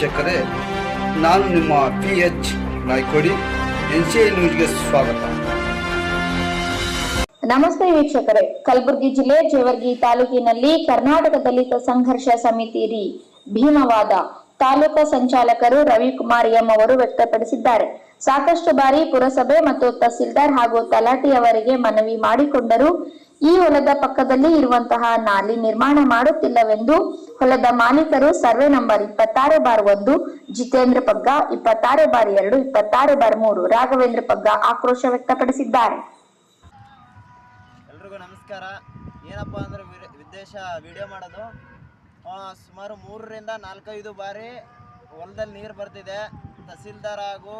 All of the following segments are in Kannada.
ವೀಕ್ಷಕರೇ, ನಾನು ನಿಮ್ಮ P H Naikodi, N C ನ್ಯೂಸ್ಗೆ ಸ್ವಾಗತ. ನಮಸ್ತೆ ವೀಕ್ಷಕರೇ, ಕಲಬುರಗಿ ಜಿಲ್ಲೆ ಜೇವರ್ಗಿ ತಾಲೂಕಿನಲ್ಲಿ ಕರ್ನಾಟಕ ದಲಿತ ಸಂಘರ್ಷ ಸಮಿತಿ ರೀ, ಭೀಮವಾದ ತಾಲೂಕಾ ಸಂಚಾಲಕರು ರವಿಕುಮಾರ್ ಎಂ ಅವರು ವ್ಯಕ್ತಪಡಿಸಿದ್ದಾರೆ. ಸಾಕಷ್ಟು ಬಾರಿ ಪುರಸಭೆ ಮತ್ತು ತಹಸೀಲ್ದಾರ್ ಹಾಗೂ ತಲಾಟಿಯವರಿಗೆ ಮನವಿ ಮಾಡಿಕೊಂಡರು. ಈ ಹೊಲದ ಪಕ್ಕದಲ್ಲಿ ಇರುವಂತಹ ನಾಲಿ ನಿರ್ಮಾಣ ಮಾಡುತ್ತಿಲ್ಲವೆಂದು ಹೊಲದ ಮಾಲೀಕರು ಸರ್ವೆ ನಂಬರ್ ಇಪ್ಪತ್ತಾರು ಬಾರ್ ಒಂದು, ಜಿತೇಂದ್ರ ಪಗ್ಗ ಇಪ್ಪತ್ತಾರು ಬಾರ್ ಎರಡು, ಇಪ್ಪತ್ತಾರು ಬಾರ್ ಮೂರು, ರಾಘವೇಂದ್ರ ಪಗ್ಗ ಆಕ್ರೋಶ ವ್ಯಕ್ತಪಡಿಸಿದ್ದಾರೆ. ಎಲ್ರಿಗೂ ನಮಸ್ಕಾರ. ಏನಪ್ಪ ಅಂದ್ರೆ ವಿದೇಶ ವಿಡಿಯೋ ಮಾಡೋದು. ಸುಮಾರು ಮೂರರಿಂದ ನಾಲ್ಕೈದು ಬಾರಿ ಹೊಲದಲ್ಲಿ ನೀರು ಬರ್ತಿದೆ. ತಹಸೀಲ್ದಾರ್ ಹಾಗೂ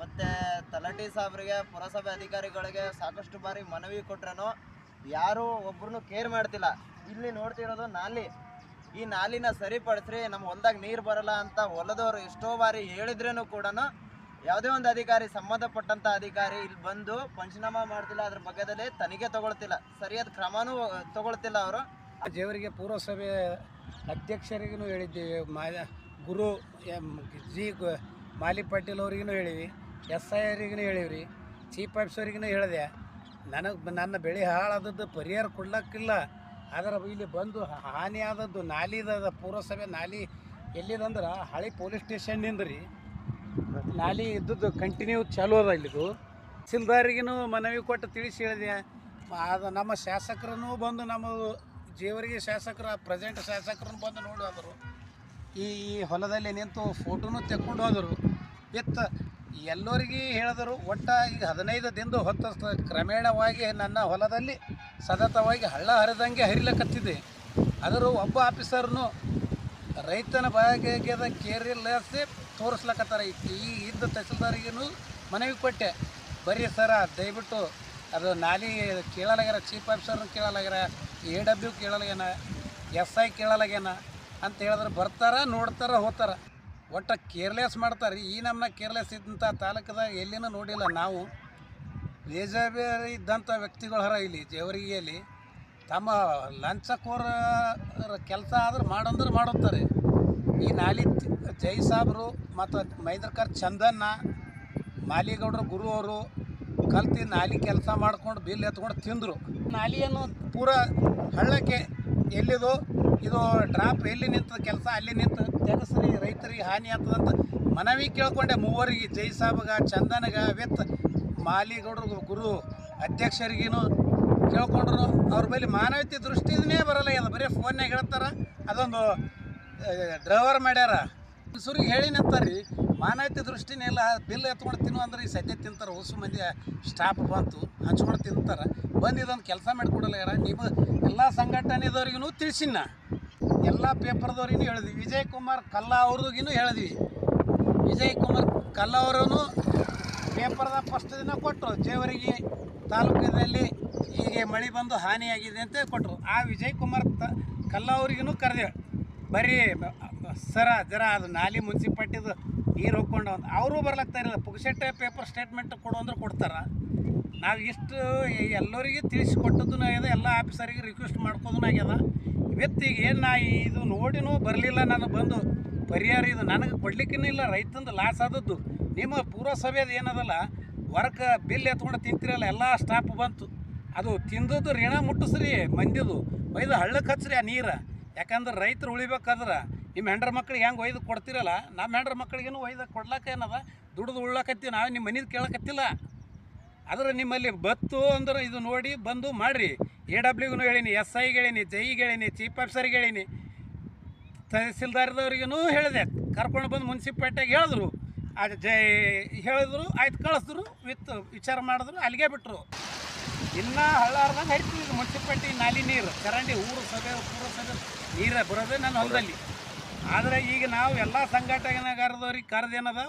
ಮತ್ತು ತಲಾಟಿ ಸಾಬ್ರಿಗೆ ಪುರಸಭೆ ಅಧಿಕಾರಿಗಳಿಗೆ ಸಾಕಷ್ಟು ಬಾರಿ ಮನವಿ ಕೊಟ್ರೂ ಯಾರೂ ಒಬ್ರು ಕೇರ್ ಮಾಡ್ತಿಲ್ಲ. ಇಲ್ಲಿ ನೋಡ್ತಿರೋದು ನಾಲಿ. ಈ ನಾಲಿನ ಸರಿಪಡಿಸ್ರಿ ನಮ್ಮ ಹೊಲ್ದಾಗ ನೀರು ಬರಲ್ಲ ಅಂತ ಹೊಲದವರು ಎಷ್ಟೋ ಬಾರಿ ಹೇಳಿದ್ರೂ ಕೂಡ ಯಾವುದೇ ಒಂದು ಅಧಿಕಾರಿ ಸಂಬಂಧಪಟ್ಟಂಥ ಅಧಿಕಾರಿ ಇಲ್ಲಿ ಬಂದು ಪಂಚನಾಮ ಮಾಡ್ತಿಲ್ಲ, ಅದ್ರ ಬಗ್ಗೆದಲ್ಲಿ ತನಿಖೆ ತಗೊಳ್ತಿಲ್ಲ. ಸರಿಯಾದ ಕ್ರಮನೂ ತಗೊಳ್ತಿಲ್ಲ ಅವರು. ದೇವರಿಗೆ ಪೂರ್ವಸಭೆ ಅಧ್ಯಕ್ಷರಿಗೂ ಹೇಳಿದ್ದೀವಿ ಮಾ, ಗುರು ಜಿ ಮಾಲಿ ಪಾಟೀಲ್ ಅವ್ರಿಗೂ ಹೇಳಿವಿ, ಎಸ್ ಐ ಅವ್ರಿಗೂ ಹೇಳಿವ್ರಿ, ಚೀಫ್ ಆಫೀಸರ್ಗೂ ಹೇಳಿದೆ, ನನಗೆ ನನ್ನ ಬೆಳೆ ಹಾಳಾದದ್ದು ಪರಿಹಾರ ಕೊಡ್ಲಕ್ಕಿಲ್ಲ, ಆದರೆ ಇಲ್ಲಿ ಬಂದು ಹಾನಿ ಆದದ್ದು ನಾಲಿದ ಪೂರಸಭೆ ನಾಲಿ ಎಲ್ಲಿದಂದ್ರೆ ಹಳೆ ಪೊಲೀಸ್ ಸ್ಟೇಷನ್ನಿಂದ ರೀ. ನಾಲಿ ಇದ್ದದ್ದು ಕಂಟಿನ್ಯೂ ಚಾಲು ಅದ ಇಲ್ಲಿದು ತಹಸೀಲ್ದಾರಿಗೂ ಮನವಿ ಕೊಟ್ಟು ತಿಳಿಸಿ ಹೇಳಿದೆ ಅದು ನಮ್ಮ ಶಾಸಕರನ್ನು ಬಂದು ನಮ್ಮ ಜೇವರಿಗೆ ಶಾಸಕರ ಪ್ರೆಸೆಂಟ್ ಶಾಸಕರನ್ನು ಬಂದು ನೋಡಿ ಹೋದರು. ಈ ಈ ಹೊಲದಲ್ಲಿ ನಿಂತು ಫೋಟೋನು ತೆಕ್ಕೊಂಡು ಹೋದರು. ವಿತ್ ಎಲ್ಲರಿಗೆ ಹೇಳಿದರು, ಒಟ್ಟ ಈಗ ಹದಿನೈದು ದಿನದ ಹೊತ್ತ ಕ್ರಮೇಣವಾಗಿ ನನ್ನ ಹೊಲದಲ್ಲಿ ಸತತವಾಗಿ ಹಳ್ಳ ಹರಿದಂಗೆ ಹರಿಲಕತ್ತಿದೆ. ಆದರೂ ಒಬ್ಬ ಆಫೀಸರ್ನು ರೈತನ ಭಾಗ್ಯದ ಕೇರಿಲ್ಲಸೆ ತೋರಿಸ್ಲಕತ್ತಾರ. ಈ ಇದ್ದ ತಹಸೀಲ್ದಾರಿಗೂ ಮನವಿ ಕೊಟ್ಟೆ ಬರೀ ಸರ, ದಯವಿಟ್ಟು ಅದು ನಾಲಿ ಕೇಳಲಾಗ್ಯಾರ, ಚೀಫ್ ಆಫೀಸರ್ನು ಕೇಳಲಾಗ್ಯಾರ, ಎ ಡಬ್ಲ್ಯೂ ಕೇಳಲಾಗ್ಯಾನ, ಎಸ್ ಐ ಕೇಳಲಾಗ್ಯಾನ ಅಂತ ಹೇಳಿದ್ರೆ ಬರ್ತಾರ, ನೋಡ್ತಾರ ಹೋಗ್ತಾರ ಒಟ್ಟು ಕೇರ್ಲೆಸ್ ಮಾಡ್ತಾರೆ ಈ ನಮ್ಮನ್ನ ಕೇರ್ಲೆಸ್ ಇದ್ದಂಥ ತಾಲೂಕದಾಗ ಎಲ್ಲಿನೂ ನೋಡಿಲ್ಲ ನಾವು. ಬೇಜಾಬೇರೆ ಇದ್ದಂಥ ವ್ಯಕ್ತಿಗಳು ಹರ ಇಲ್ಲಿ ಜೇವರಿಗೆಯಲ್ಲಿ ತಮ್ಮ ಲಂಚಕೋರ ಕೆಲಸ ಆದ್ರೆ ಮಾಡಂದ್ರೆ ಮಾಡುತ್ತಾರೆ ಈ ನಾಲಿ ಜೈ ಸಾಬ್ರು ಮತ್ತು ಮೈದರ್ಕರ್ ಚಂದನ್ನ ಮಾಲಿಗೌಡರು ಗುರು ಅವರು ಕಲ್ತಿ ನಾಲಿ ಕೆಲಸ ಮಾಡ್ಕೊಂಡು ಬಿಲ್ ಎತ್ಕೊಂಡು ತಿಂದರು. ನಾಲಿಯನ್ನು ಪೂರ ಹಳ್ಳಕ್ಕೆ ಎಲ್ಲಿದು ಇದು ಡ್ರಾಪ್ ಎಲ್ಲಿ ನಿಂತ, ಕೆಲಸ ಅಲ್ಲಿ ನಿಂತು ತೆಗಸ್ರಿ ರೈತರಿಗೆ ಹಾನಿ ಆಗ್ತದಂತ ಮನವಿ ಕೇಳ್ಕೊಂಡೆ ಮೂವರಿಗೆ. ಜೈ ಸಾಬ್ಗ, ಚಂದನಗ ವಿತ್ ಮಾಲಿಗೌಡರು, ಗುರು ಅಧ್ಯಕ್ಷರಿಗೇನು ಕೇಳ್ಕೊಂಡ್ರು. ಅವ್ರ ಬಳಿ ಮಾನವೀಯತೆ ದೃಷ್ಟಿನೇ ಬರಲ್ಲ ಇಲ್ಲ ಬರೀ ಫೋನ್ನಾಗ ಹೇಳ್ತಾರ, ಅದೊಂದು ಡ್ರೈವರ್ ಮಾಡ್ಯಾರ. ಸುರಿಗೆ ಹೇಳಿ ರೀ, ಮಾನವೀಯತೆ ದೃಷ್ಟಿನೇ ಇಲ್ಲ, ಬಿಲ್ ಎತ್ಕೊಂಡು ತಿನ್ನು ಅಂದ್ರೆ ಈ ಸದ್ಯ ತಿಂತಾರೆ, ಹೊಸ ಮಂದಿ ಸ್ಟಾಪ್ ಬಂತು, ಹಂಚ್ಕೊಂಡು ತಿಂತಾರೆ. ಬಂದು ಇದೊಂದು ಕೆಲಸ ಮಾಡಿಕೊಡಲ್ಲ ಯಾರ? ನೀವು ಎಲ್ಲ ಸಂಘಟನೆದವ್ರಿಗೂ ತಿಳಿಸಿನ ಎಲ್ಲ ಪೇಪರ್ದವ್ರಿಗೂ ಹೇಳಿದ್ವಿ. ವಿಜಯ್ ಕುಮಾರ್ ಕಲ್ಲ ಅವ್ರಿಗೂ ಹೇಳಿದ್ವಿ. ವಿಜಯ್ ಕುಮಾರ್ ಕಲ್ಲ ಅವರೂ ಪೇಪರ್ದ ಫಸ್ಟ್ ದಿನ ಕೊಟ್ಟರು ಜೇವರಿಗೆ ತಾಲೂಕಿನಲ್ಲಿ ಹೀಗೆ ಮಳೆ ಬಂದು ಹಾನಿಯಾಗಿದೆ ಅಂತ ಕೊಟ್ಟರು ಆ ವಿಜಯ್ ಕುಮಾರ್ ತ ಕಲ್ಲ ಅವ್ರಿಗೂ ಕರೆದೇವೆ ಬರೀ ಸರ, ಜರ ಅದು ನಾಲಿ ಮುನ್ಸಿಪಾಲ್ಟಿದು ನೀರು ಹೋಗ್ಕೊಂಡು ಅವರು ಬರ್ಲಾಗ್ತಾ ಇರಲಿಲ್ಲ ಪುಗ್ಸೆಟ್ಟೆ ಪೇಪರ್ ಸ್ಟೇಟ್ಮೆಂಟ್ ಕೊಡು ಅಂದ್ರೆ ಕೊಡ್ತಾರೆ. ನಾವು ಇಷ್ಟು ಎಲ್ಲರಿಗೆ ತಿಳಿಸಿಕೊಟ್ಟದ್ದು ಆಗ್ಯದ ಎಲ್ಲ ಆಫೀಸರಿಗೆ ರಿಕ್ವೆಸ್ಟ್ ಮಾಡ್ಕೋದೂ ಆಗ್ಯದ ಇವತ್ತಿಗೆ ಏನು ನಾ ಇದು ನೋಡಿನೂ ಬರಲಿಲ್ಲ ನಾನು ಬಂದು. ಪರಿಹಾರ ಇದು ನನಗೆ ಕೊಡ್ಲಿಕ್ಕೂ ಇಲ್ಲ, ರೈತಂದು ಲಾಸ್ ಆದದ್ದು. ನಿಮ್ಮ ಪೂರಸಭೆದು ಏನದಲ್ಲ, ವರ್ಕ್ ಬಿಲ್ ಎತ್ಕೊಂಡು ತಿಂತಿರಲ್ಲ, ಎಲ್ಲ ಸ್ಟಾಪ್ ಬಂತು. ಅದು ತಿಂದದ್ದು ಋಣ ಮುಟ್ಟಿಸ್ರಿ, ಮಂದಿದು. ಒಯ್ದು ಹಳ್ಳಕ್ಕೆ ಹಚ್ಚಿರಿ ಆ ನೀರು. ಯಾಕಂದ್ರೆ ರೈತರು ಉಳಿಬೇಕಾದ್ರೆ ನಿಮ್ಮ ಹೆಂಡ್ರ ಮಕ್ಳಿಗೆ ಹೆಂಗೆ ಒಯ್ದು ಕೊಡ್ತಿರಲ್ಲ, ನಮ್ಮ ಹೆಂಡ್ರ ಮಕ್ಳಿಗೇನು ಒಯ್ದು ಕೊಡ್ಲಾಕ ಏನದ? ದುಡ್ದು ಉಳ್ಳಾಕತ್ತೀವಿ ನಾವು ನಿಮ್ಮ ಮನೇದು ಕೇಳಕತ್ತಿಲ್ಲ. ಆದ್ರೆ ನಿಮ್ಮಲ್ಲಿ ಬತ್ತು ಅಂದ್ರೆ ಇದು ನೋಡಿ ಬಂದು ಮಾಡಿರಿ. ಎ ಡಬ್ಲ್ಯೂಗೂ ಹೇಳೀನಿ ಎಸ್ ಐಗೆ ಹೇಳೀನಿ ಜೈಗೆ ಹೇಳೀನಿ ಚೀಫ್ ಆಫೀಸರ್ಗೆ ಹೇಳೀನಿ. ತಹಸೀಲ್ದಾರ್ದವ್ರಿಗೂ ಹೇಳಿದೆ. ಕರ್ಕೊಂಡು ಬಂದು ಮುನ್ಸಿಪಾಲ್ಟಿಯಾಗ ಹೇಳಿದ್ರು. ಅದು ಜೈ ಹೇಳಿದ್ರು, ಆಯ್ತು ಕಳಿಸಿದ್ರು, ವಿತ್ ವಿಚಾರ ಮಾಡಿದ್ರು, ಅಲ್ಲಿಗೆ ಬಿಟ್ಟರು ಇನ್ನೂ ಹಳ್ಳಾರ್ದಂಗೆ ಹರಿತೀವಿ ಇದು ಮುನ್ಸಿಪಾಲ್ಟಿ ನಾಲಿ ನೀರು. ಚರಂಡಿ ಊರು ಸಭೆ, ಪೂರಸಭೆ, ನೀರು ಬರೋದೇ ನನ್ನ ಹೊಲದಲ್ಲಿ. ಆದರೆ ಈಗ ನಾವು ಎಲ್ಲ ಸಂಘಟನೆಗಾರದವ್ರಿಗೆ ಕರೆದೇನದ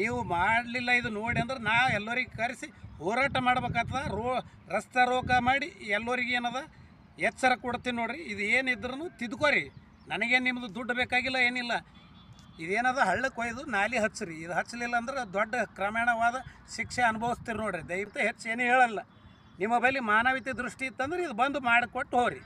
ನೀವು ಮಾಡಲಿಲ್ಲ ಇದು ನೋಡಿ ಅಂದ್ರೆ ನಾ ಎಲ್ಲರಿಗೆ ಕರೆಸಿ ಹೋರಾಟ ಮಾಡ್ಬೇಕಾಗ್ತದ. ರೋ ರಸ್ತೆ ರೋಕ ಮಾಡಿ ಎಲ್ಲರಿಗೆ ಏನದ ಎಚ್ಚರ ಕೊಡ್ತೀನಿ ನೋಡ್ರಿ. ಇದು ಏನಿದ್ರೂ ತಿದ್ಕೋರಿ. ನನಗೇನು ನಿಮ್ಮದು ದುಡ್ಡು ಬೇಕಾಗಿಲ್ಲ, ಏನಿಲ್ಲ. ಇದೇನದ ಹಳ್ಳಕ್ಕೆ ಒಯ್ದು ನಾಲಿ ಹಚ್ಚಿರಿ. ಇದು ಹಚ್ಚಲಿಲ್ಲ ಅಂದ್ರೆ ದೊಡ್ಡ ಕ್ರಮೇಣವಾದ ಶಿಕ್ಷೆ ಅನುಭವಿಸ್ತೀರಿ ನೋಡ್ರಿ. ದಯವಿಟ್ಟು ಹೆಚ್ಚು ಏನೂ ಹೇಳಲ್ಲ. ನಿಮ್ಮ ಬಳಿ ಮಾನವೀಯತೆ ದೃಷ್ಟಿ ಇತ್ತಂದ್ರೆ ಇದು ಬಂದು ಮಾಡಿಕೊಟ್ಟು ಹೋರಿ